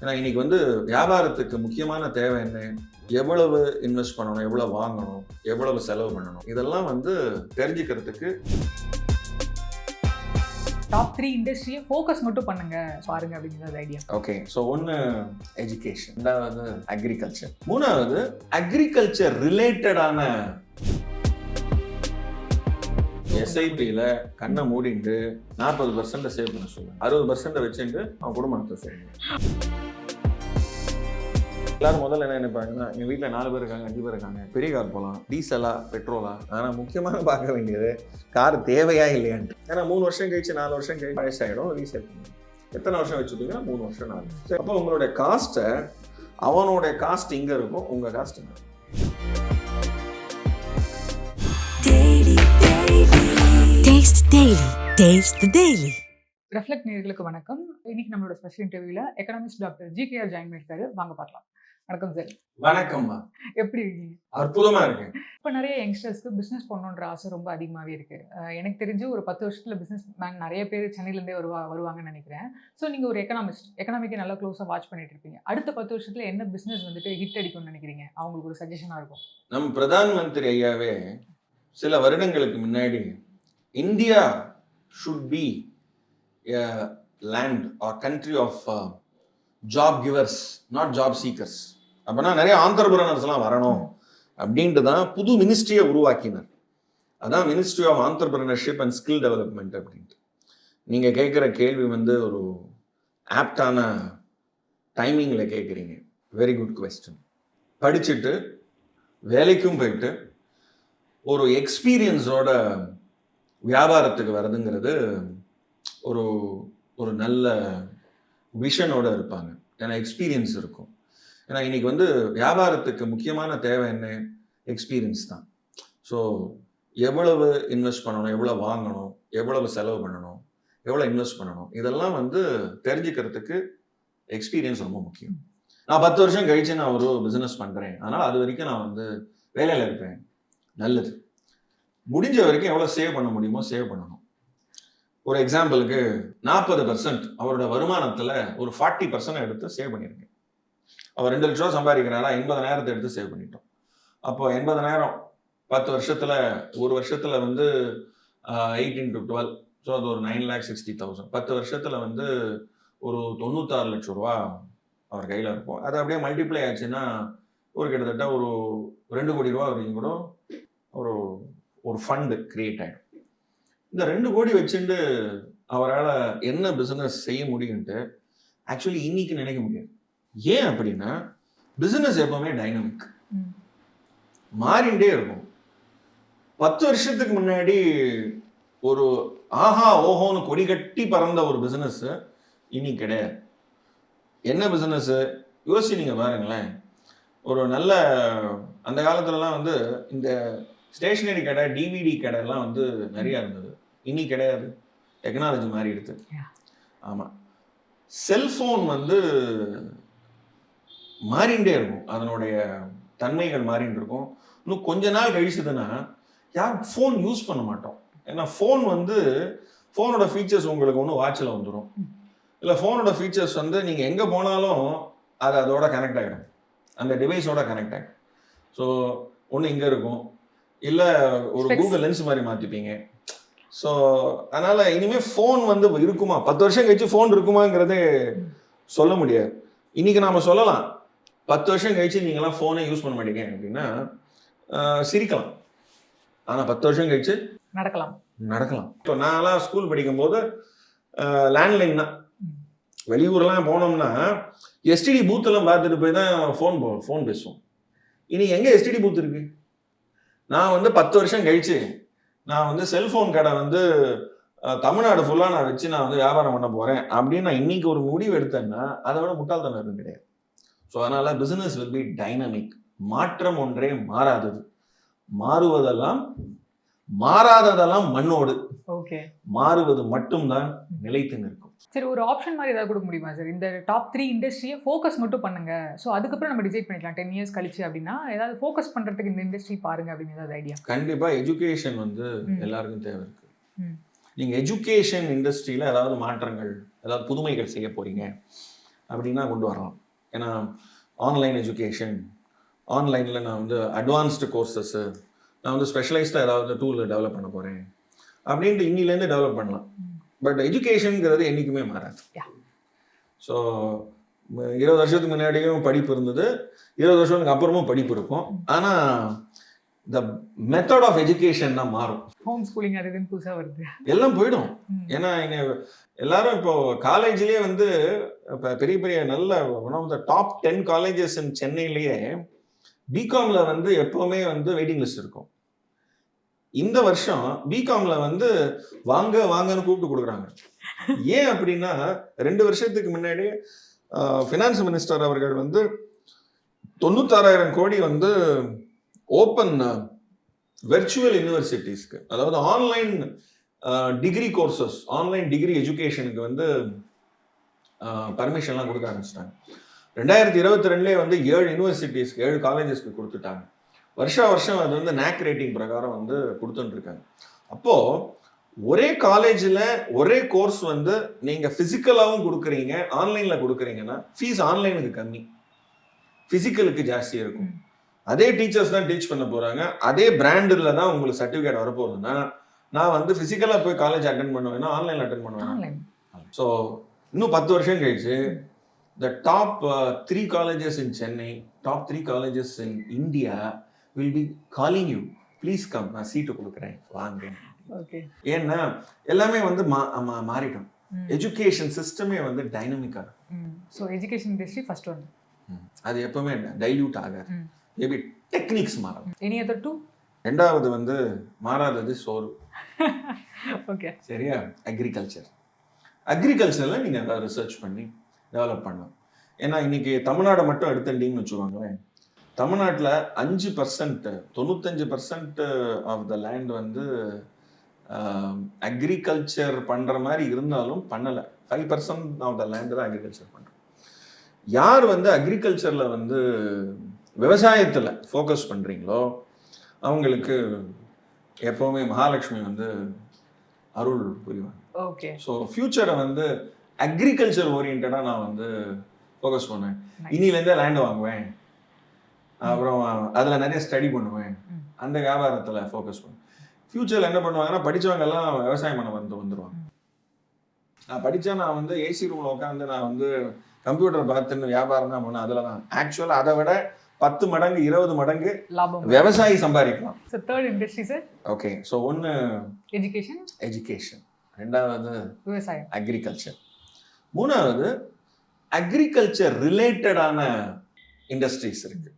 ஏன்னா இன்னைக்கு வந்து வியாபாரத்துக்கு முக்கியமான தேவை என்ன? எவ்வளவு இன்வெஸ்ட் பண்ணணும்? எவ்வளவு வாங்கணும்? எவ்வளவு செலவு பண்ணணும்? இதெல்லாம் வந்து தெரிஞ்சுக்கிறதுக்கு டாப் த்ரீ இண்டஸ்ட்ரியை ஃபோக்கஸ் மட்டும் பண்ணுங்க. பாருங்க அப்படிங்கிறது ஐடியா ஓகே ஸோ ஒன்று எஜுகேஷன் ரெண்டாவது அக்ரிகல்ச்சர் மூணாவது அக்ரிகல்ச்சர் ரிலேட்டடான எஸ்ஐபியில் கண்ணை மூடிட்டு நாற்பது பர்சன்ட் சேவ் பண்ண சொல்லுங்க. அறுபது பர்சன்ட் வச்சுட்டு அவன் குடும்பத்தை செய்யுங்க எல்லாரும் முதல்ல என்ன நினைப்பாங்கன்னா எங்கள் வீட்டில் நாலு பேர் இருக்காங்க அஞ்சு பேர் இருக்காங்க பெரிய கார் போகலாம் டீசலா பெட்ரோலா ஆனால் முக்கியமாக பார்க்க வேண்டியது கார் தேவையா இல்லையான்ட்டு ஏன்னா மூணு வருஷம் கழிச்சு நாலு வருஷம் கழிச்சு வயசாயிடும் ரீசேல் பண்ணுங்க எத்தனை வருஷம் வச்சுருப்பீங்கன்னா மூணு வருஷம் நாலு வருஷம் அப்போ உங்களுடைய காஸ்ட்டை அவனோட காஸ்ட் இங்கே இருக்கும் உங்கள் காஸ்ட் இங்கே இருக்கும். Daily, daily. Taste the daily. Taste the daily. Reflect நேர்களுக்கு வணக்கம் இன்னைக்கு நம்மளோட ஸ்பெஷல் இன்டர்வியூல economics doctor G KR join பண்ணிருக்காரு வாங்க பார்க்கலாம் வணக்கம் சார். வணக்கம்மா. எப்படி இருக்கீங்க? அற்புதமா இருக்கு இப்போ நிறைய யங்ஸ்டர்ஸ்க்கு பிஸ்னஸ் பண்ணணுன்ற ஆசை ரொம்ப அதிகமாகவே இருக்கு. எனக்கு தெரிஞ்சு ஒரு பத்து வருஷத்துல பிஸ்னஸ் மேன் நிறைய பேர் சென்னையிலேருந்தே வருவா வருவாங்கன்னு நினைக்கிறேன். ஸோ நீங்கள் ஒரு எக்கனாமிஸ்ட் எக்கனாமிக்கை நல்லா க்ளோஸாக வாட்ச் பண்ணிட்டு இருப்பீங்க. அடுத்த பத்து வருஷத்துல என்ன பிஸ்னஸ் வந்துட்டு ஹிட் அடிக்கும்னு நினைக்கிறீங்க? அவங்களுக்கு ஒரு சஜஷனாக இருக்கும். நம் பிரதான் மந்திரி ஐயாவே சில வருடங்களுக்கு முன்னாடி India should be land or country of job givers not job seekers அப்படின்னா நிறைய ஆண்டர்பிரனர்ஸ்லாம் வரணும் அப்படின்ட்டு தான் புது மினிஸ்ட்ரியை உருவாக்கினார். அதான் ministry of entrepreneurship and skill development அப்படின்ட்டு. நீங்கள் கேட்குற கேள்வி வந்து ஒரு ஆப்டான டைமிங்கில் கேட்குறீங்க. வெரி குட் கொஸ்டின் படிச்சுட்டு வேலைக்கும் போயிட்டு ஒரு எக்ஸ்பீரியன்ஸோட வியாபாரத்துக்கு வர்றதுங்கிறது ஒரு ஒரு நல்ல விஷனோட இருப்பாங்க. ஏன்னா எக்ஸ்பீரியன்ஸ் இருக்கும். ஏன்னா இன்னைக்கு வந்து வியாபாரத்துக்கு முக்கியமான தேவை என்ன? எக்ஸ்பீரியன்ஸ் தான். ஸோ எவ்வளவு இன்வெஸ்ட் பண்ணணும்? எவ்வளோ வாங்கணும்? எவ்வளவு செலவு பண்ணணும்? எவ்வளோ இன்வெஸ்ட் பண்ணணும்? இதெல்லாம் வந்து தெரிஞ்சுக்கிறதுக்கு எக்ஸ்பீரியன்ஸ் ரொம்ப முக்கியம். நான் பத்து வருஷம் கழிச்சு நான் ஒரு பிஸ்னஸ் பண்ணுறேன் அதனால் அது வரைக்கும் நான் வந்து வேலையில் இருப்பேன். நல்லது. முடிஞ்ச வரைக்கும் எவ்வளோ சேவ் பண்ண முடியுமோ சேவ் பண்ணணும். ஒரு எக்ஸாம்பிளுக்கு நாற்பது பர்சன்ட் அவரோட வருமானத்தில் ஒரு ஃபார்ட்டி பர்சன்ட் எடுத்து சேவ் பண்ணியிருக்கேன் அவர் ரெண்டு லட்ச ரூபா சம்பாதிக்கிறாரா? எண்பதனாயிரத்தை எடுத்து சேவ் பண்ணிட்டோம். அப்போ எண்பதனாயிரம் பத்து வருஷத்தில் ஒரு வருஷத்தில் வந்து எயிட்டீன் டு டுவெல் ஸோ அது ஒரு நைன் லேக் சிக்ஸ்டி தௌசண்ட் பத்து வருஷத்தில் வந்து ஒரு தொண்ணூத்தாறு லட்ச ரூபா அவர் கையில் இருக்கும். அது அப்படியே மல்டிப்ளை ஆச்சுன்னா ஒரு கிட்டத்தட்ட ஒரு ரெண்டு கோடி ரூபா வரைக்கும் கூட ஒரு ஒரு ஃபண்டு கிரியேட் ஆகிடும் இந்த ரெண்டு கோடி வச்சுட்டு அவரால் என்ன பிஸ்னஸ் செய்ய முடியும்ட்டு ஆக்சுவலி இன்னைக்கு நினைக்க முடியாது. ஏன் அப்படின்னா பிஸ்னஸ் எப்பவுமே டைனமிக். மாறிண்டே இருக்கும். பத்து வருஷத்துக்கு முன்னாடி ஒரு ஆஹா ஓஹோன்னு கொடி கட்டி பறந்த ஒரு பிஸ்னஸ் இனி கிடையாது. என்ன பிஸ்னஸ் யோசிச்சு நீங்க பாருங்களேன். ஒரு நல்ல அந்த காலத்துலலாம் வந்து இந்த ஸ்டேஷனரி கடை டிவிடி கடைலாம் வந்து நிறைய இருந்தது. இனி கிடையாது. டெக்னாலஜி மாறிடுது Yeah. ஆமா. செல்போன் வந்து மாறிண்டே இருக்கும். அதனுடைய தன்மைகள் மாறிட்டு இருக்கும். இன்னும் கொஞ்ச நாள் கழிச்சுதுன்னா யாரும் ஃபோன் யூஸ் பண்ண மாட்டோம். ஏன்னா ஃபோன் வந்து ஃபோனோட ஃபீச்சர்ஸ் உங்களுக்கு ஒன்று வாட்சில் வந்துடும் இல்லை ஃபோனோட ஃபீச்சர்ஸ் வந்து நீங்கள் எங்கே போனாலும் அது அதோட கனெக்ட் ஆகிடும் அந்த டிவைஸோட கனெக்ட் ஆகிடும் ஸோ ஒன்று இங்கே இருக்கும். இல்லை ஒரு. கூகுள் லென்ஸ் மாதிரி மாற்றிப்பீங்க ஸோ அதனால் இனிமேல் ஃபோன் வந்து இருக்குமா? பத்து வருஷம் கழிச்சு ஃபோன் இருக்குமாங்கிறதே சொல்ல முடியாது. இன்னைக்கு நாம் சொல்லலாம். பத்து வருஷம் கழிச்சு நீங்களாம் ஃபோனே யூஸ் பண்ண மாட்டீங்க அப்படின்னா சிரிக்கலாம். ஆனால் பத்து வருஷம் கழிச்சு நடக்கலாம். நடக்கலாம். இப்போ நான்லாம் ஸ்கூல் படிக்கும்போது லேண்ட்லைன் தான். வெளியூர்லாம் போனோம்னா எஸ்டிடி பூத்தெல்லாம் பார்த்துட்டு போய் தான் ஃபோன் போ ஃபோன் பேசுவோம். இனி எங்கே எஸ்டிடி பூத் இருக்கு? நான் வந்து பத்து வருஷம் கழிச்சு நான் வந்து செல்ஃபோன் கடை வந்து தமிழ்நாடு ஃபுல்லாக நான் வச்சு நான் வந்து வியாபாரம் பண்ண போகிறேன் அப்படின்னு நான் இன்னைக்கு ஒரு முடிவு எடுத்தேன்னா அதை விட முட்டாள்தனம் கிடையாது. ஸோ அதனால பிசினஸ் வில் பி டைனமிக் மாற்றம் ஒன்றே மாறாதது. மாறுவதெல்லாம் மாறாததெல்லாம் மண்ணோடு. ஓகே மாறுவது மட்டும்தான் நிலைத்து நிற்கும். சரி ஒரு ஆப்ஷன் மாதிரி ஏதாவது கொடுக்க முடியுமா சார் இந்த டாப் த்ரீ இண்டஸ்ட்ரியை ஃபோக்கஸ் மட்டும் பண்ணுங்க. ஸோ அதுக்கப்புறம் நம்ம டிசைட் பண்ணிக்கலாம். டென் இயர்ஸ் கழிச்சு அப்படின்னா ஏதாவது ஃபோக்கஸ் பண்றதுக்கு இந்த இண்டஸ்ட்ரி பாருங்க அப்படின்னு ஏதாவது ஐடியா கண்டிப்பா எஜுகேஷன் வந்து. எல்லாருக்கும் தேவை இருக்கு. ம். நீங்க எஜுகேஷன் இண்டஸ்ட்ரியில ஏதாவது மாற்றங்கள் ஏதாவது புதுமைகள் செய்ய போறீங்க அப்படின்னா கொண்டு வரலாம். ஏன்னா ஆன்லைன் எஜுகேஷன் ஆன்லைனில் நான் வந்து அட்வான்ஸ்டு கோர்சஸ்ஸு நான் வந்து ஸ்பெஷலைஸ்டாக ஏதாவது டூல் டெவலப் பண்ண போகிறேன் அப்படின்ட்டு இன்னிலேருந்து டெவலப் பண்ணலாம். பட் எஜுகேஷனுங்கிறது என்றைக்குமே மாறாது. ஸோ இருபது வருஷத்துக்கு முன்னாடியும் படிப்பு இருந்தது. இருபது வருஷத்துக்கு அப்புறமும் படிப்பு இருக்கும். ஆனால் த மெத்தட் ஆஃப் எஜுகேஷன் தான் மாறும். ஹோம் ஸ்கூலிங் அது இதுன்னு புதுசா வருது. எல்லாம் போயிடும். ஏன்னா இங்க எல்லாரும் இப்போ காலேஜ்லயே வந்து இப்போ பெரிய பெரிய நல்ல one of the top ten colleges in சென்னையிலேயே பிகாம்ல வந்து எப்பவுமே வந்து வெயிட்டிங் லிஸ்ட் இருக்கும். இந்த வருஷம் பிகாம்ல வந்து வாங்க வாங்கன்னு கூப்பிட்டு கொடுக்குறாங்க. ஏன் அப்படின்னா ரெண்டு வருஷத்துக்கு முன்னாடி ஃபினான்ஸ் மினிஸ்டர் அவர்கள் வந்து தொண்ணூத்தாறாயிரம் கோடி வந்து ஓப்பன் வெர்ச்சுவல் யூனிவர்சிட்டிஸ்க்கு அதாவது online degree courses online degree எஜுகேஷனுக்கு வந்து பர்மிஷன்லாம் கொடுக்க ஆரம்பிச்சிட்டாங்க. ரெண்டாயிரத்தி இருபத்தி ரெண்டுலேயே வந்து ஏழு யூனிவர்சிட்டிஸ்க்கு ஏழு காலேஜஸ்க்கு கொடுத்துட்டாங்க. வருஷா வருஷம் அது வந்து நேக் ரேட்டிங் பிரகாரம் வந்து கொடுத்துட்டு இருக்காங்க அப்போ ஒரே காலேஜில் ஒரே கோர்ஸ் வந்து நீங்க பிசிக்கலாவும் கொடுக்குறீங்க ஆன்லைன்ல கொடுக்குறீங்கன்னா ஃபீஸ் ஆன்லைனுக்கு கம்மி. பிசிக்கலுக்கு ஜாஸ்தி இருக்கும். அதே டீச்சர்ஸ் தான் டீச் பண்ண போறாங்க. அதே பிராண்டில் தான் உங்களுக்கு சர்டிஃபிகேட் வரப்போகுதுன்னா நான் வந்து பிசிக்கலா போய் காலேஜ் அட்டன் பண்ணுவேன்னா ஆன்லைன்ல அட்டன் பண்ணுவேன் ஸோ இன்னும் பத்து வருஷம் கழிச்சு the top three colleges in Chennai top three colleges in India will be calling you please come நான் சீட்டு கொடுக்குறேன். வாங்க. ஏன்னா எல்லாமே வந்து மா- மாறிடும். எஜுகேஷன் சிஸ்டமே வந்து டைனமிக்காக so education industry first one அது எப்பவுமே டைல்யூட் ஆகாது. மேபி டெக்னிக்ஸ் மாறும் எனி அதர் டூ ரெண்டாவது வந்து மாறாதது சோறு. ஓகே சரியா? அக்ரிகல்ச்சர் அக்ரிகல்ச்சரில் நீங்கள் ஏதாவது ரிசர்ச் பண்ணி டெவலப் பண்ணலாம். ஏன்னா இன்னைக்கு தமிழ்நாடை மட்டும் எடுத்துட்டீங்கன்னு வச்சுக்கோங்களேன். தமிழ்நாட்டில் அஞ்சு பர்சன்ட் தொண்ணூத்தஞ்சு பர்சன்ட் ஆஃப் த லேண்ட் வந்து அக்ரிகல்ச்சர் பண்ணுற மாதிரி இருந்தாலும் பண்ணலை. Five percent of the land தான் அக்ரிகல்ச்சர் பண்ணுறோம் யார் வந்து அக்ரிகல்ச்சரில் வந்து விவசாயத்தில் ஃபோக்கஸ் பண்ணுறீங்களோ அவங்களுக்கு எப்போவுமே மகாலட்சுமி வந்து அருள் புரிவாங்க. ஓகே ஸோ ஃபியூச்சரை வந்து அக்ரிகல்ச்சர் ஓரியன்டாக நான் வந்து ஃபோக்கஸ் பண்ணுவேன். இன்னிலேருந்தே லேண்ட் வாங்குவேன். அப்புறம் அதில் நிறைய ஸ்டடி பண்ணுவேன். அந்த வியாபாரத்தில் ஃபோக்கஸ் பண்ணுவேன். ஃபியூச்சரில் என்ன பண்ணுவாங்கன்னா படிச்சவங்க எல்லாம் விவசாயம் பண்ண வந்து வந்துடுவாங்க நான் படித்தா நான் வந்து ஏசி ரூமில் உட்காந்து நான் வந்து கம்ப்யூட்டர் பார்த்துன்னு வியாபாரம் தான் பண்ணேன் அதில் தான். ஆக்சுவலாக அதை விட பத்து மடங்கு இருபது மடங்கு விவசாயி சம்பாதிக்கலாம். Third industry sir okay so ஒன்று எஜுகேஷன் எஜுகேஷன் ரெண்டாவது விவசாயம். அக்ரிகல்ச்சர் மூணாவது அக்ரிகல்ச்சர் ரிலேட்டடான இண்டஸ்ட்ரீஸ் இருக்கு.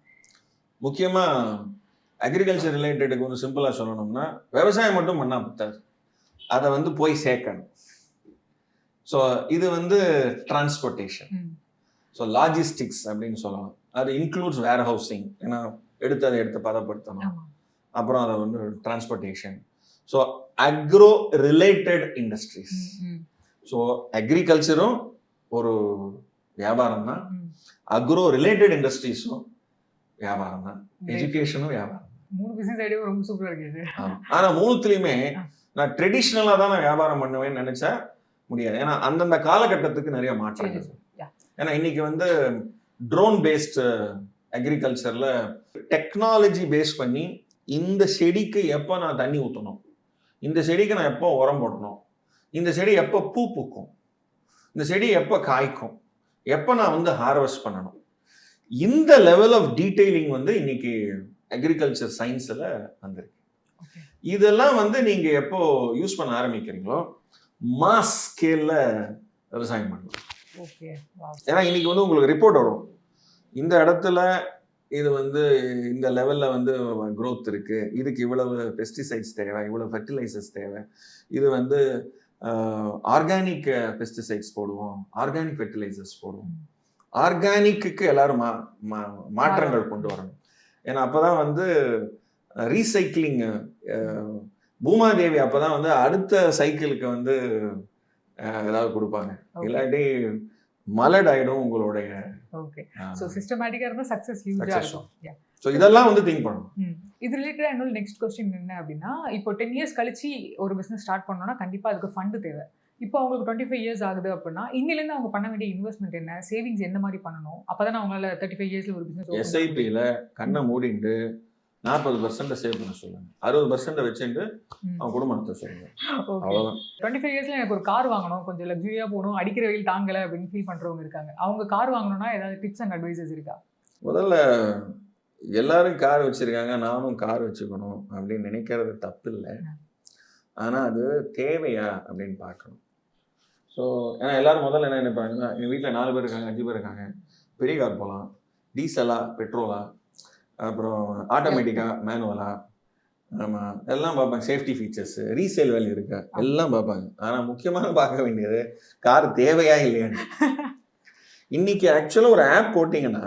முக்கியமா அக்ரிகல்ச்சர் ரிலேட்டடுக்கு ஒன்று சிம்பிளா சொல்லணும்னா விவசாயம் மட்டும் பண்ணா பத்தாது. அதை வந்து போய் சேர்க்கணும். ஸோ இது வந்து டிரான்ஸ்போர்ட்டேஷன். ஸோ லாஜிஸ்டிக்ஸ் அப்படின்னு சொல்லலாம். அது இன்க்ளூட்ஸ் வேர் ஹவுசிங் ஏன்னா எடுத்து அதை எடுத்து பதப்படுத்தணும். அப்புறம் அதை வந்து transportation so agro related industries so அக்ரிகல்ச்சரும் ஒரு வியாபாரம் தான். அக்ரோ ரிலேட்டட் இண்டஸ்ட்ரீஸும் வியாபாரம் தான். எஜுகேஷனும் வியாபாரம் மூணு பிசினஸ் ஐடியா ரொம்ப சூப்பரா இருக்கு. ஆனா மூணுத்துலயுமே. நான் ட்ரெடிஷ்னலா தான் நான் வியாபாரம் பண்ணுவேன்னு நினைச்சா முடியாது ஏன்னா அந்தந்த காலகட்டத்துக்கு நிறைய. Yeah. ஏன்னா இன்னைக்கு வந்து ட்ரோன் பேஸ்டு அக்ரிகல்ச்சர்ல டெக்னாலஜி பேஸ் பண்ணி இந்த செடிக்கு எப்போ நான் தண்ணி ஊற்றணும் இந்த செடிக்கு நான் எப்போ உரம் போடணும் இந்த செடி எப்போ பூ பூக்கும் இந்த செடி எப்போ காய்க்கும் எப்போ நான் வந்து ஹார்வெஸ்ட் பண்ணணும் இந்த லெவல் ஆஃப் டீடைலிங் வந்து இன்னைக்கு அக்ரிகல்ச்சர் சயின்ஸில் வந்திருக்கு. இதெல்லாம் வந்து நீங்க எப்போ யூஸ் பண்ண ஆரம்பிக்கிறீங்களோ மாஸ் ஸ்கேல்ல விவசாயம் பண்ணலாம். ஏன்னா இன்னைக்கு வந்து உங்களுக்கு ரிப்போர்ட் வரும். இந்த இடத்துல இது வந்து இந்த லெவல்ல வந்து growth இருக்கு. இதுக்கு இவ்வளவு பெஸ்டிசைட்ஸ் தேவை இவ்வளவு ஃபெர்டிலைசர்ஸ் தேவை. இது வந்து ஆர்கானிக் பெஸ்டிசைட்ஸ் போடுவோம் ஆர்கானிக் ஃபெர்டிலைசர்ஸ் போடுவோம். ஆர்கானிக்கு எல்லாரும் மா- மாற்றங்கள் கொண்டு வரணும் ஏன்னா அப்பதான் வந்து ரீசைக்கிளிங் பூமாதேவி அப்பதான் வந்து அடுத்த சைக்கிளுக்கு வந்து ஏதாவது கொடுப்பாங்க. இல்லாட்டி மலட் ஆயிடும் உங்களுடைய ஓகே ஸோ சிஸ்டமேட்டிக்காக இருந்தால் சக்ஸஸ் ஹியூஜாக Success. இருக்கும் Yeah. ஸோ இதெல்லாம் வந்து திங்க் பண்ணணும். இது ரிலேட்டடாக என்னோட நெக்ஸ்ட் கொஸ்டின் என்ன அப்படின்னா இப்போ டென் இயர்ஸ் கழிச்சு ஒரு பிஸ்னஸ் ஸ்டார்ட் பண்ணோம்னா கண்டிப்பாக அதுக்கு ஃபண்டு தேவை இப்போ அவங்களுக்கு டுவெண்ட்டி ஃபைவ் இயர்ஸ் ஆகுது அப்படின்னா இன்னிலேருந்து அவங்க பண்ண வேண்டிய இன்வெஸ்ட்மெண்ட் என்ன? சேவிங்ஸ் எந்த மாதிரி பண்ணணும்? அப்பதான் அவங்களால தேர்ட்டி ஃபைவ் இயர்ஸ்ல ஒரு பிசினஸ் எஸ்ஐபியில் கண்ணை மூடிட்டு நாற்பது பர்சன்ட் சேவ் பண்ண சொல்லுங்க. அறுபது பர்சன்ட் வச்சுட்டு அவன் குடும்பம் நடத்த சொல்லுங்க. அவ்வளோதான் டுவெண்ட்டி ஃபைவ் இயர்ஸ்ல எனக்கு ஒரு கார் வாங்கணும். கொஞ்சம் லக்ஸுரியா போகணும். அடிக்கிற வெயில் தாங்கல அப்படின்னு ஃபீல் பண்றவங்க இருக்காங்க. அவங்க கார் வாங்கணும்னா ஏதாவது டிப்ஸ் அண்ட் அட்வைசஸ் இருக்கா? முதல்ல எல்லாரும் கார் வச்சிருக்காங்க. நானும் கார் வச்சுக்கணும் அப்படின்னு நினைக்கிறது தப்பு இல்லை ஆனால் அது தேவையா அப்படின்னு பார்க்கணும். ஸோ ஏன்னா எல்லாரும் முதல்ல என்ன நினைப்பாங்கன்னா எங்கள் வீட்டில் நாலு பேர் இருக்காங்க அஞ்சு பேர் இருக்காங்க. பெரிய கார் போகலாம் டீசலா பெட்ரோலா அப்புறம் ஆட்டோமேட்டிக்காக மேனுவலா ஆமாம் எல்லாம் பார்ப்பாங்க. சேஃப்டி ஃபீச்சர்ஸ் ரீசேல் வேல்யூ இருக்கா எல்லாம் பார்ப்பாங்க. ஆனால் முக்கியமாக பார்க்க வேண்டியது கார் தேவையா இல்லையான்னு. இன்னைக்கு ஆக்சுவலாக ஒரு ஆப் போட்டிங்கன்னா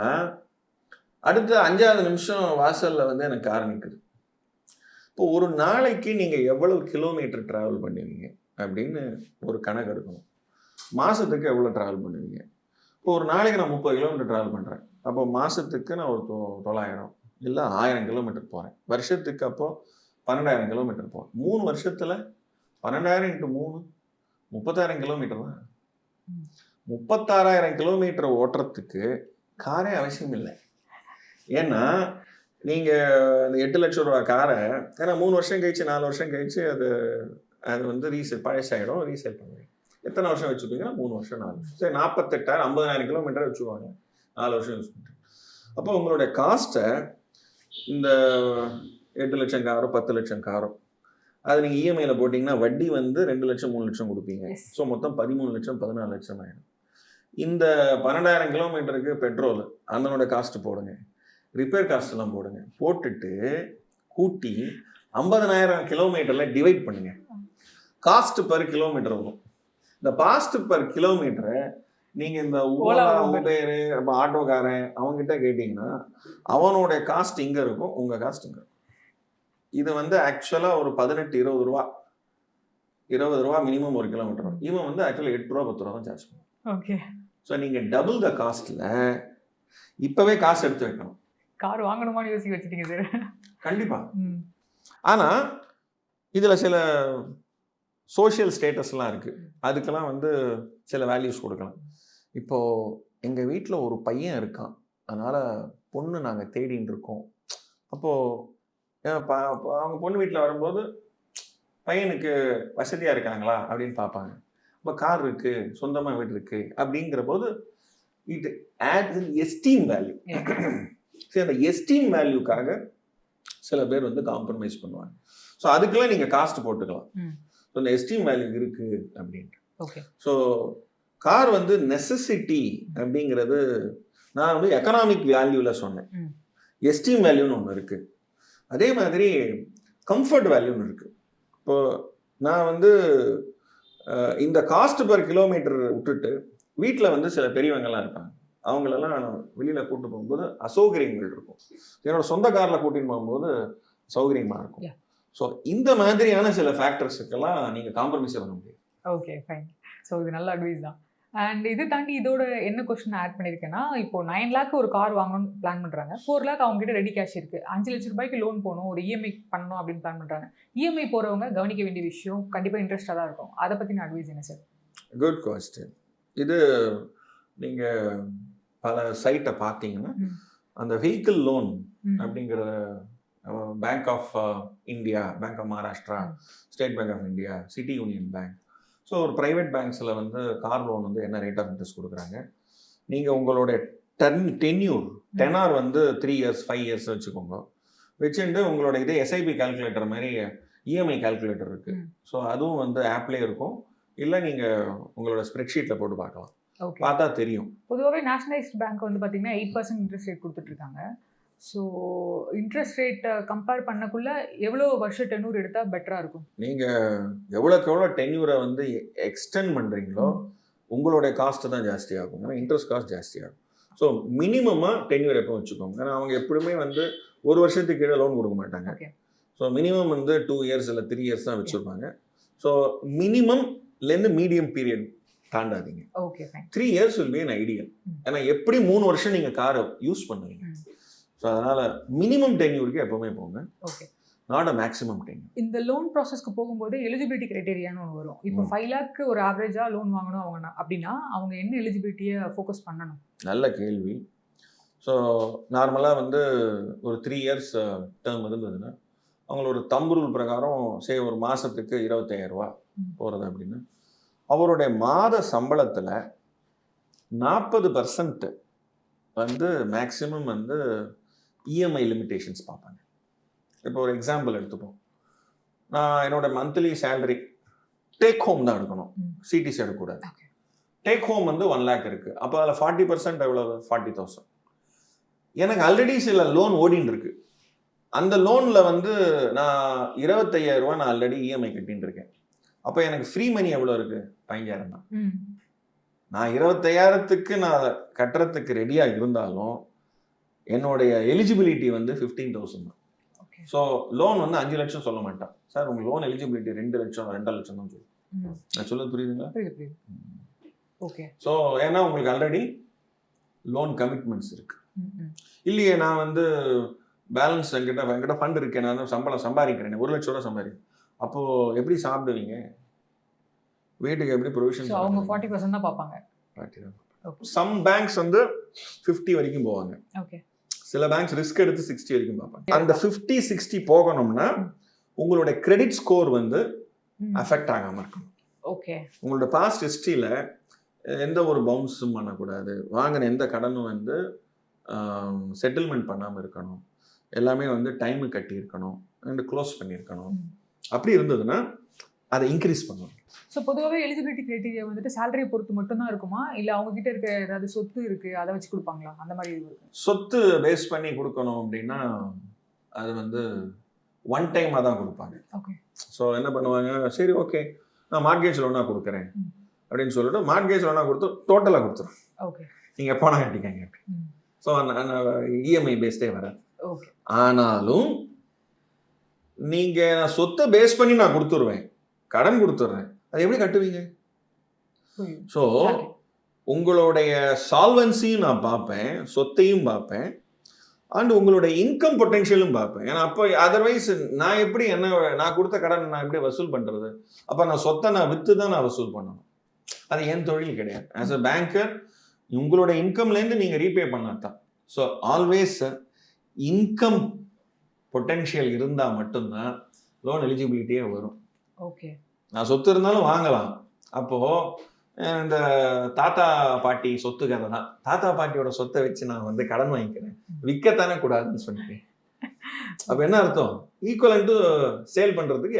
அடுத்த அஞ்சாவது நிமிஷம் வாசலில் வந்து எனக்கு கார் நிற்குது இப்போ ஒரு நாளைக்கு நீங்கள் எவ்வளவு கிலோமீட்டர் ட்ராவல் பண்ணுவீங்க அப்படின்னு ஒரு கணக்கு எடுக்கணும். மாதத்துக்கு எவ்வளோ ட்ராவல் பண்ணுவீங்க? இப்போ ஒரு நாளைக்கு நான் முப்பது கிலோமீட்டர் ட்ராவல் பண்ணுறேன் அப்போ மாதத்துக்கு நான் ஒரு தொ- தொள்ளாயிரம் இல்லை ஆயிரம் கிலோமீட்டர் போகிறேன் வருஷத்துக்கு அப்போ பன்னெண்டாயிரம் கிலோமீட்டர் போகிறேன் மூணு வருஷத்தில் பன்னெண்டாயிரம் இன்ட்டு மூணு முப்பத்தாயிரம் கிலோமீட்டர் தான் முப்பத்தாறாயிரம் கிலோமீட்டர் ஓட்டுறதுக்கு காரே அவசியம் இல்லை. ஏன்னா நீங்கள் இந்த எட்டு லட்சம் ரூபா காரை ஏன்னா மூணு வருஷம் கழிச்சு நாலு வருஷம் கழிச்சு அது அது வந்து ரீசேல் பழசாயிடும் ரீசேல் பண்ணுவீங்க எத்தனை வருஷம் வச்சுப்பீங்கன்னா மூணு வருஷம் நாலு வருஷம். சரி நாற்பத்தெட்டாயிரம் ஐம்பதாயிரம் கிலோமீட்டர் வச்சுக்குவாங்க நாலு வருஷம் யூஸ் பண்ணிட்டு. அப்போ உங்களுடைய காஸ்ட்டை இந்த எட்டு லட்சம் காரோ பத்து லட்சம் காரோ அது நீங்கள் இஎம்ஐயில் போட்டிங்கன்னா வட்டி வந்து ரெண்டு லட்சம் மூணு லட்சம் கொடுப்பீங்க. ஸோ மொத்தம் பதிமூணு லட்சம் பதினாலு லட்சம் ஆயிடும். இந்த பன்னெண்டாயிரம் கிலோமீட்டருக்கு பெட்ரோல் அதனோட காஸ்ட் போடுங்க. ரிப்பேர் காஸ்ட் எல்லாம் போடுங்க. போட்டுட்டு கூட்டி ஐம்பதனாயிரம் கிலோமீட்டர்ல டிவைட் பண்ணுங்க. காஸ்ட் பர் கிலோமீட்டர் வரும். இந்த காஸ்ட் பர் கிலோமீட்டரை நீங்க இந்த ஓலா. உபேர் அப்போ ஆட்டோக்காரன் அவங்ககிட்ட கேட்டிங்கன்னா அவனோட காஸ்ட் இங்க இருக்கும் உங்க காஸ்ட் இங்க இருக்கும். இது வந்து ஆக்சுவலா ஒரு பதினெட்டு இருபது ரூபா. இருபது ரூபா மினிமம் ஒரு கிலோமீட்டர் இவன் வந்து ஆக்சுவலா எட்டு ரூபா பத்து ரூபா தான் சார்ஜ் ஓகே ஸோ நீங்க டபுள் த காஸ்ட்ல இப்பவே காசு எடுத்து வைக்கணும். கார் வாங்கணுமான்னு யோசிக்க வச்சுட்டீங்க சார். கண்டிப்பா. ஆனா இதுல சில சோஷியல் ஸ்டேட்டஸ்லாம் இருக்கு. அதுக்கெல்லாம் வந்து சில வேல்யூஸ் கொடுக்கலாம். இப்போ எங்க வீட்ல ஒரு பையன் இருக்கான். அதனால பொண்ணு நாங்க தேடின்னு இருக்கோம். அப்போ ஏன் ப- அப்போ அவங்க பொண்ணு வீட்டில் வரும்போது பையனுக்கு வசதியா இருக்காங்களா அப்படின்னு பார்ப்பாங்க. இப்போ கார் இருக்கு சொந்தமா வீடு இருக்கு அப்படிங்கிற போது இட் ஆட் எஸ்டீம் வேல்யூ சரி அந்த எஸ்டீம் வேல்யூக்காக சில பேர் வந்து காம்ப்ரமைஸ் பண்ணுவாங்க. ஸோ அதுக்கெல்லாம் நீங்கள் காஸ்ட் போட்டுக்கலாம். ஸோ இந்த எஸ்டீம் வேல்யூ இருக்கு அப்படின்ட்டு. ஓகே ஸோ கார் வந்து நெசசிட்டி அப்படிங்கிறது நான் வந்து எக்கனாமிக் வேல்யூவில் சொன்னேன். எஸ்டீம் வேல்யூன்னு ஒன்று இருக்கு. அதே மாதிரி கம்ஃபர்ட் வேல்யூன்னு இருக்கு. இப்போ நான் வந்து இந்த காஸ்ட் பர் கிலோமீட்டர் விட்டுட்டு வீட்டில் வந்து சில பெரியவங்கெல்லாம் இருப்பாங்க அவங்களெல்லாம் நான் வெளியில் கூட்டு போகும்போது அசௌகரியங்கள் இருக்கும். என்னோட சொந்த காரில் கூட்டின்னு போகும்போது சௌகரியமாக இருக்கும். ஸோ இந்த மாதிரியான சில ஃபேக்டர்ஸுக்கெல்லாம் நீங்கள் காம்ப்ரமைஸ் பண்ண முடியும் ஓகே ஃபைன் ஸோ இது நல்ல அட்வைஸ் தான். அண்ட் இது தாண்டி இதோட என்ன கொஸ்டின் ஆட் பண்ணியிருக்கேன்னா இப்போ நைன் லேக் ஒரு கார் வாங்கணும்னு பிளான் பண்ணுறாங்க ஃபோர் லேக் அவங்க கிட்ட ரெடி கேஷ் இருக்குது அஞ்சு லட்ச ரூபாய்க்கு லோன் போகணும் ஒரு இஎம்ஐ பண்ணணும் அப்படின்னு பிளான் பண்ணுறாங்க இஎம்ஐ போகிறவங்க கவனிக்க வேண்டிய விஷயம் கண்டிப்பாக இன்ட்ரெஸ்டாக தான் இருக்கும். அதை பற்றின அட்வைஸ் என்ன சார் குட் கொஸ்டின் இது நீங்கள் பல சைட்டை பார்த்தீங்கன்னா. அந்த வெஹிக்கிள் லோன் அப்படிங்கிற bank of India bank of Maharashtra. State bank of India city union bank so ஒரு ப்ரைவேட் பேங்க்ஸில் வந்து கார் லோன் வந்து என்ன ரேட் ஆஃப் இன்ட்ரெஸ்ட் கொடுக்குறாங்க? நீங்கள் உங்களுடைய டென் டென்யூர் டெனார் வந்து த்ரீ இயர்ஸ் ஃபைவ் இயர்ஸ் வச்சுக்கோங்க. வச்சுட்டு உங்களோட இதே எஸ்ஐபி கால்குலேட்டர் மாதிரி இஎம்ஐ கால்குலேட்டர் இருக்குது. ஸோ அதுவும் வந்து ஆப்லேயே இருக்கும். இல்லை நீங்கள் உங்களோட ஸ்ப்ரெட்ஷீட்டில் போட்டு பார்க்கலாம். பார்த்தா தெரியும். பொதுவாகவே நேஷனலைஸ்ட் பேங்க் வந்து பார்த்தீங்கன்னா எயிட் பர்சன்ட் இன்ட்ரெஸ்ட் ரேட் கொடுத்துட்ருக்காங்க ஸோ இன்ட்ரெஸ்ட் ரேட்டை கம்பேர் பண்ணக்குள்ள எவ்வளோ வருஷ டென்னூர் எடுத்தால் பெட்டராக இருக்கும்? நீங்கள் எவ்வளோக்கு எவ்வளோ டென்யூரை வந்து எக்ஸ்டெண்ட் பண்ணுறீங்களோ உங்களுடைய காஸ்ட்டு தான் ஜாஸ்தி ஆகும். ஏன்னா இன்ட்ரெஸ்ட் காஸ்ட் ஜாஸ்தி ஆகும். ஸோ மினிமமாக டென்யூர் எப்போ வச்சுக்கோங்க. ஏன்னா அவங்க எப்படியுமே வந்து ஒரு வருஷத்துக்கு கீழே லோன் கொடுக்க மாட்டாங்க. ஸோ மினிமம் வந்து டூ இயர்ஸ் இல்லை த்ரீ இயர்ஸ் தான் வச்சுருப்பாங்க. ஸோ மினிமம்லேருந்து medium period தாண்டாதீங்க. Three years will be an ideal. ஏன்னா எப்படி மூணு வருஷம் நீங்கள் காரை யூஸ் பண்ணுவீங்க. ஸோ அதனால் மினிமம் டென்யூருக்கு எப்போவுமே போங்க. Okay not a maximum ten இந்த லோன் ப்ராசஸ்க்கு போகும்போது எலிஜிபிலிட்டி கிரைட்டீரியான்னு ஒன்று வரும். இப்போ. ஃபைவ் லேக்கு ஒரு ஆவரேஜாக லோன் வாங்கணும் அவங்க அப்படின்னா அவங்க என்ன எலிஜிபிலிட்டியை ஃபோக்கஸ் பண்ணணும்? நல்ல கேள்வி. ஸோ நார்மலாக வந்து ஒரு த்ரீ இயர்ஸ் டேர்ம் இருந்ததுன்னா அவங்களோட தம்பு ரூல் பிரகாரம் சே ஒரு மாதத்துக்கு இருபத்தாயிரம் ரூபா ம். போகிறது அப்படின்னு. அவருடைய மாத சம்பளத்தில் நாற்பது பர்சன்ட் வந்து மேக்ஸிமம் வந்து இஎம்ஐ லிமிட்டேஷன்ஸ் பார்ப்பாங்க. இப்போ ஒரு எக்ஸாம்பிள் எடுத்துப்போம். நான் என்னோட மந்த்லி சேலரி டேக் ஹோம் தான் எடுக்கணும். சிடிசி எடுக்கக்கூடாது. டேக் ஹோம் வந்து ஒன் லேக் இருக்கு. அப்போ அதில் ஃபார்ட்டி பர்சன்ட் எவ்வளோ ஃபார்ட்டி தௌசண்ட் எனக்கு ஆல்ரெடி சில லோன் ஓடின்னு இருக்கு. அந்த லோனில் வந்து நான் இருபத்தையாயிரம் ரூபாய் நான் ஆல்ரெடி இஎம்ஐ கட்டின்னு இருக்கேன். அப்போ எனக்கு ஃப்ரீ மணி எவ்வளோ இருக்கு? பதினஞ்சாயிரம் தான். நான் இருபத்தையாயிரத்துக்கு நான் கட்டுறதுக்கு ரெடியாக இருந்தாலும் என்னுடைய எலிஜிபிலிட்டி வந்து ஃபிஃப்டீன் தௌசண்ட் தான் ஸோ லோன் வந்து அஞ்சு லட்சம் சொல்ல மாட்டான். சார் உங்க லோன் எலிஜிபிலிட்டி ரெண்டு லட்சம் ரெண்டரை லட்சம் தான் சொல்லுவேன் ம். நான் சொல்லுறது புரியுதுங்களா? புரியுது புரியுது. ஓகே ஸோ ஏன்னா உங்களுக்கு ஆல்ரெடி லோன் கமிட்மெண்ட்ஸ் இருக்கு. இல்லையே நான் வந்து பேலன்ஸ் என்கிட்ட என்கிட்ட ஃபண்ட் இருக்கேன் நான் சம்பளம் சம்பாதிக்கிறேன் ஒரு லட்சம் ரூபா சம்பாதிக்கிறேன் அப்போ எப்படி சாப்பிடுவீங்க? வீட்டுக்கு எப்படி ப்ரொவிஷன் அவங்க ஃபார்ட்டி பர்சன்ட் தான் பார்ப்பாங்க. சம் பேங்க்ஸ் வந்து ஃபிஃப்டி வரைக்கும் போவாங்க. ஓகே சில பேங்க்ஸ் ரிஸ்க் எடுத்து சிக்ஸ்டி வரைக்கும் பார்ப்பாங்க. அந்த ஃபிஃப்டி சிக்ஸ்டி போகணும்னா உங்களோட கிரெடிட் ஸ்கோர் வந்து அஃபெக்ட் ஆகாம இருக்கணும் ஓகே உங்களோட பாஸ்ட் ஹிஸ்ட்ரியில் எந்த ஒரு பவுன்ஸும் பண்ணக்கூடாது. வாங்கின எந்த கடனும் வந்து செட்டில்மெண்ட் பண்ணாமல் இருக்கணும். எல்லாமே வந்து டைமு கட்டி இருக்கணும் அண்ட் க்ளோஸ் பண்ணியிருக்கணும். அப்படி இருந்ததுன்னா அதை இன்க்ரீஸ் பண்ணணும். ஸோ பொதுவாகவே எலிஜிபிலிட்டி கிரைட்டீரியா வந்துட்டு சேலரியை பொறுத்து மட்டும்தான் இருக்குமா? இல்லை அவங்க கிட்ட இருக்க ஏதாவது சொத்து இருக்கு அதை வச்சு கொடுப்பாங்களா? அந்த மாதிரி சொத்து பேஸ் பண்ணி கொடுக்கணும் அப்படின்னா அது வந்து ஒன் டைமாக தான் கொடுப்பாங்க. ஓகே ஸோ என்ன பண்ணுவாங்க? சரி ஓகே நான் மார்கேஜ் லோனாக கொடுக்குறேன். அப்படின்னு சொல்லிட்டு மார்கேஜ் லோனாக கொடுத்து டோட்டலாக கொடுத்துரும். ஓகே நீங்கள் எப்போனா கட்டிக்கங்க. ஸோ இஎம்ஐ பேஸ்டே வராது. ஓகே ஆனாலும் நீங்கள் நான் சொத்தை பேஸ் பண்ணி நான் கொடுத்துருவேன். கடன் கொடுத்துட்றேன். அதை எப்படி கட்டுவீங்க? ஸோ உங்களுடைய சால்வன்சியும் நான் பார்ப்பேன் சொத்தையும் பார்ப்பேன் அண்ட் உங்களுடைய இன்கம் பொட்டென்ஷியலும் பார்ப்பேன். ஏன்னா அப்போ அதர்வைஸ் நான் எப்படி என்ன நான் கொடுத்த கடன் நான் எப்படி வசூல் பண்ணுறது அப்போ நான் சொத்தை நான் விற்று தான் நான் வசூல் பண்ணணும். அது என் தொழில் கிடையாது. ஆஸ் அ பேங்கர் உங்களோட இன்கம்லேருந்து நீங்கள் ரீபே பண்ணாதான். ஸோ ஆல்வேஸ் இன்கம் பொட்டென்ஷியல் இருந்தால் மட்டும்தான் லோன் எலிஜிபிலிட்டியே வரும். ஓகே. நான் சொத்து இருந்தாலும் வாங்கலாம். அப்போ அஹ் இந்த தாத்தா பாட்டி சொத்து கதை தான் தாத்தா பாட்டியோட சொத்தை வச்சு நான் வந்து கடன் வாங்கிக்கிறேன். விற்கத்தானே கூடாதுன்னு சொன்னேன் அப்ப என்ன அர்த்தம்? ஈக்குவலன் டு சேல் பண்றதுக்கு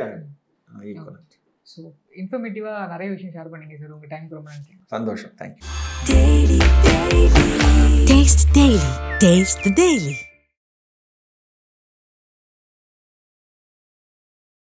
ஈக்குவலன் ஸோ இன்ஃபர்மேட்டிவாக நிறைய விஷயம் ஷேர் பண்ணீங்க சார் உங்கள் டைம் ரொம்ப நன்றி. சந்தோஷம். Thank you Taste